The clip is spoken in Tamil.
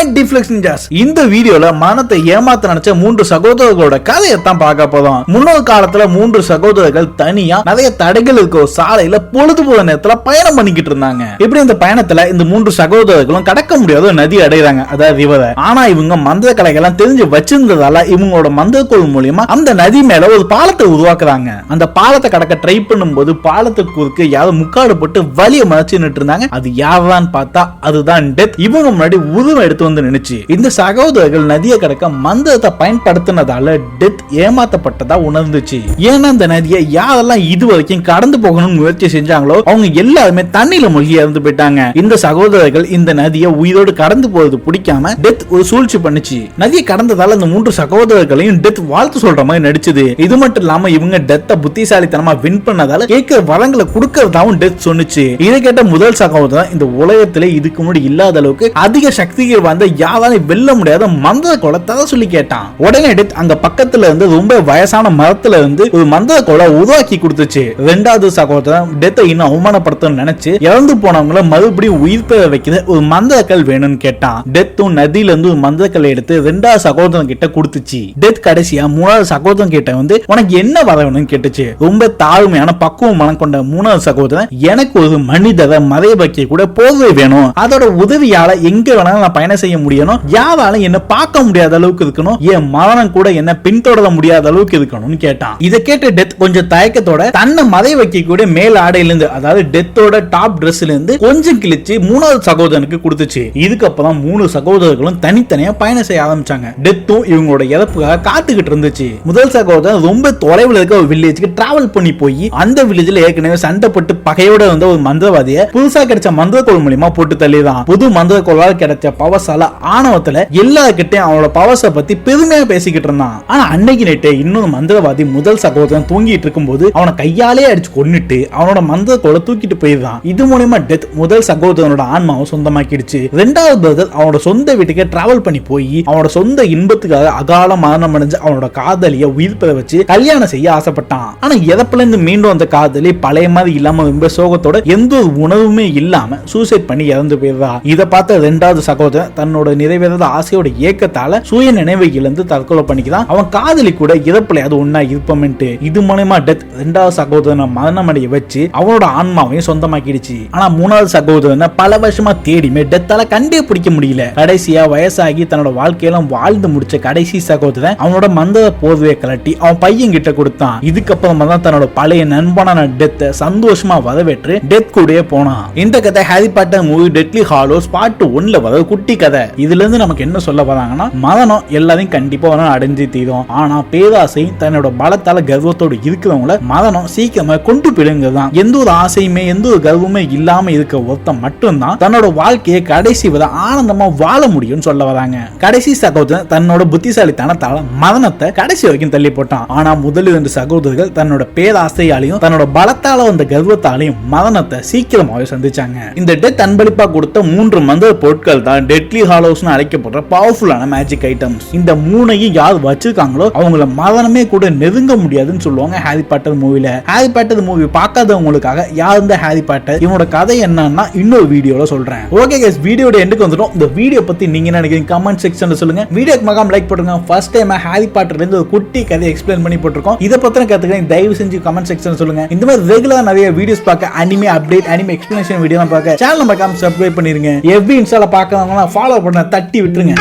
பாயிண்ட் டிஃப்ளெக்ஸ் நிஞ்சாஸ் இந்த வீடியோல மனத்தை ஏமாத்த நினைச்ச மூன்று சகோதரர்களோட கதையை தான் பார்க்க போதும் முன்னொரு காலத்துல மூன்று சகோதரர்கள் தனியா நிறைய தடைகள் இருக்க ஒரு சாலையில பொழுதுபோக நேரத்துல பயணம் பண்ணிக்கிட்டு இருந்தாங்க. இப்படி இந்த பயணத்துல இந்த மூன்று சகோதரர்களும் கடக்க முடியாத ஒரு நதி அடைகிறாங்க? அதாவது ரிவரை ஆனா இவங்க மந்திர கலைகள்லாம் தெரிஞ்சு வச்சிருந்ததால இவங்களோட மந்திரக்கோள் மூலியமா அந்த நதி மேல ஒரு பாலத்தை உருவாக்குறாங்க. அந்த பாலத்தை கடக்க ட்ரை பண்ணும்போது பாலத்துக்கு குறுக்கு யாரும் முக்காடு போட்டு வலியை மறைச்சு நின்று இருந்தாங்க. அது யாரான்னு பார்த்தா அதுதான் டெத். இவங்க முன்னாடி உருவம் எடுத்து வந்து நினைச்சு இந்த சகோதரர்கள் நதியை கடக்க மந்திரத்தை பயன்படுத்தினதால டெத் ஏமாத்தப்பட்டதா உணர்ந்துச்சு. ஏன்னா இந்த நதியை யாரெல்லாம் இது வரைக்கும் கடந்து போகணும்னு முயற்சி செஞ்சாங்களோ அவங்க எல்லாருமே தண்ணியில மூழ்கி இறந்து போயிட்டாங்க. இந்த சகோதரர்கள் இந்த நதியை உயிரோடு கடந்து போறது பிடிக்காம டெத் ஒரு சூழ்ச்சி பண்ணுச்சு. நதியை கடந்ததால இந்த மூன்று சகோதரர்களையும் டெத் வாழ்த்து சொல்ற மாதிரி நடிச்சது. இது மட்டும் இல்லாம இவங்க டெத்த புத்திசாலித்தனமா வின் பண்ணதால கேட்கிற வரங்களை கொடுக்கறதாவும் டெத் சொன்னுச்சு. இதை கேட்ட முதல் சகோதரன் இந்த உலகத்துல இதுக்கு முன்னாடி இல்லாத அளவுக்கு அதிக சக்திகள் வந்து யாராலும் வெல்ல முடியாத மந்திர கோலை தர சொல்லி கேட்டான். உடனே டெத் அங்க பக்கத்துல இருந்து ரொம்ப வயசான மரத்துல இருந்து ஒரு மந்திர கோலை உருவாக்கி கொடுத்துச்சு. ரெண்டாவது சகோதரன் டெத்தை இன்னும் அவமானப்படுத்தணும்னு நினைச்சு இறந்து போனவங்கள மறுபடியும் உயிர் பெற வைக்கிற ஒரு மந்திரக்கல் வேணும்னு கேட்டான். டெத்தும் நதியில இருந்து ஒரு மந்திரக்கல் எடுத்து ரெண்டாவது சகோதரன் கிட்ட கொடுத்துச்சு. டெத் கடைசியா மூணாவது சகோதரன் கிட்ட வந்து உனக்கு என்ன வர வேணும்னு? கேட்டுச்சு. ரொம்ப தாழ்மையான பக்குவம் மனம் கொண்ட மூணாவது சகோதரன் எனக்கு ஒரு மனிதரை மறைய வைக்க கூட போர்வை வேணும். அதோட உதவியால எங்க வேணாலும் நான் பயணம் செய்ய செய்ய முடியணும்? யாராலும் என்ன பார்க்க முடியாத அளவுக்கு இருக்கணும். என் மரணம் கூட என்ன பின்தொடர முடியாத அளவுக்கு இருக்கணும்னு கேட்டான். இதை கேட்ட டெத் கொஞ்சம் தயக்கத்தோட தன்னை மதை வைக்கக்கூடிய மேல் ஆடையிலிருந்து அதாவது டெத்தோட டாப் ட்ரெஸ்ல இருந்து கொஞ்சம் கிழிச்சு மூணாவது சகோதரனுக்கு கொடுத்துச்சு. இதுக்கப்புறம் மூணு சகோதரர்களும் தனித்தனியா பயணம் செய்ய ஆரம்பிச்சாங்க. டெத்தும் இவங்களோட இறப்புக்காக காத்துக்கிட்டு இருந்துச்சு. முதல் சகோதரன் ரொம்ப தொலைவில் இருக்க ஒரு வில்லேஜ்க்கு டிராவல் பண்ணி போய் அந்த வில்லேஜ்ல ஏற்கனவே சண்டைப்பட்டு பகையோட வந்த ஒரு மந்திரவாதியை புதுசா கிடைச்ச மந்திரக்கோள் மூலியமா போட்டு தள்ளிதான் புது மந்திரக்கோளால் கிடைச்ச பவசால ஆணவத்துல எல்லார்கிட்டயும் அவனோட பவர்ஸை பத்தி பெருமையா பேசிக்கிட்டு இருந்தான். ஆனா அன்னைக்கு நைட்டு இன்னொரு மந்திரவாதி முதல் சகோதரன் தூங்கிட்டு இருக்கும்போது அவனை கையாலே அடிச்சு கொன்னுட்டு அவனோட மந்திரத்தோட தூக்கிட்டு போயிருந்தான் இது மூலியமா டெத் முதல் சகோதரனோட ஆன்மாவை சொந்தமாக்கிடுச்சு. ரெண்டாவது பிரதர் அவனோட சொந்த வீட்டுக்கே டிராவல் பண்ணி போய் அவனோட சொந்த இன்பத்துக்காக அகால மரணம் அடைஞ்சு அவனோட காதலிய உயிர் பெற வச்சு கல்யாணம் செய்ய ஆசைப்பட்டான். ஆனா எதப்புல இருந்து மீண்டும் அந்த காதலி பழைய மாதிரி இல்லாம ரொம்ப சோகத்தோட எந்த ஒரு உணவுமே இல்லாம சூசைட் பண்ணி இறந்து போயிருந்தா இதை பார்த்த ரெண்டாவது சகோதரன் தன்னோட நிறைவேறாத ஆசையோட ஏக்கத்தால சுய நினைவை இழந்து தற்கொலை பண்ணிக்கிறான். அவன் காதலி கூட இறப்புலையாவது ஒன்னா இருப்பமென்ட்டு. இது மூலயமா டெத் ரெண்டாவது சகோதரனை மரணம் அடைய வச்சு அவனோட ஆன்மாவையும் சொந்தமாக்கிடுச்சு. ஆனா மூணாவது சகோதரனை பல வருஷமா தேடிமே டெத்தால கண்டே பிடிக்க முடியல. கடைசியா வயசாகி தன்னோட வாழ்க்கையெல்லாம் வாழ்ந்து முடிச்ச கடைசி சகோதரன் அவனோட மந்தத போர்வையை கலட்டி அவன் பையன் கிட்ட கொடுத்தான். இதுக்கப்புறமா தான் தன்னோட பழைய நண்பனான டெத்தை சந்தோஷமா வரவேற்று டெத் கூடயே போனான். இந்த கதை Harry Potter movie deadly hallows part ஒன்ல வர குட்டி கதை இதுல இருந்து நமக்கு என்ன சொல்ல போறாங்கன்னா மரணம் எல்லாரையும் கண்டிப்பா அடைஞ்சு தீரும். ஆனா பேராசை தன்னோட பலத்தால கர்வத்தோடு இருக்கிறவங்கள மரணம் சீக்கிரமா கொண்டு போயிடுங்கிறதான் எந்த ஒரு ஆசையுமே எந்த ஒரு கர்வமே இல்லாம இருக்க ஒருத்தன் மட்டும்தான் தன்னோட வாழ்க்கையை கடைசி வரை ஆனந்தமா வாழ முடியும்னு சொல்ல வராங்க. கடைசி சகோதரன் தன்னோட புத்திசாலித்தனத்தால மரணத்தை கடைசி வரைக்கும் தள்ளி போட்டான். ஆனா முதல் இரண்டு சகோதரர்கள் தன்னோட பேராசையாலையும் தன்னோட பலத்தால வந்த கர்வத்தாலையும் மரணத்தை சீக்கிரமாவே சந்திச்சாங்க. இந்த டெத் அன்பளிப்பா கொடுத்த மூன்று மந்த பொருட்கள் தான். டெட்லி ஹாலோஸ்னு அழைக்கப்படுற பவர்ஃபுல்லான மேஜிக் ஐட்டம்ஸ் இந்த மூணையும் யார் வச்சிருக்காங்களோ அவங்கள மரணமே கூட நெருங்க முடியாதுன்னு சொல்லுவாங்க ஹாரி பாட்டர் மூவில ஹாரி பாட்டர் மூவி பார்க்காதவங்களுக்காக யார் இந்த ஹாரி பாட்டர் இவனோட கதை என்னன்னா இன்னொரு வீடியோல சொல்றேன். ஓகே கேஸ் வீடியோட எண்டுக்கு வந்துட்டோம். இந்த வீடியோ பத்தி நீங்க நினைக்கிறீங்க? கமெண்ட் செக்ஷன்ல சொல்லுங்க. வீடியோக்கு மகாம் லைக் பண்ணுங்க ஃபர்ஸ்ட் டைம் ஹாரி பாட்டர்ல இருந்து ஒரு குட்டி கதை எக்ஸ்பிளைன் பண்ணி போட்டிருக்கோம். இதை பத்தின கத்துக்கிறேன். தயவு செஞ்சு கமெண்ட் செக்ஷன் சொல்லுங்க. இந்த மாதிரி ரெகுலரா நிறைய வீடியோஸ் பார்க்க anime update anime explanation video பார்க்க சேனல் மறக்காம சப்ஸ்கிரைப் பண்ணிருங்க. எவ்வி இன்ஸ்டால பாக்கிறவங்க ஃபாலோ பண்ண தட்டி விட்டுருங்க.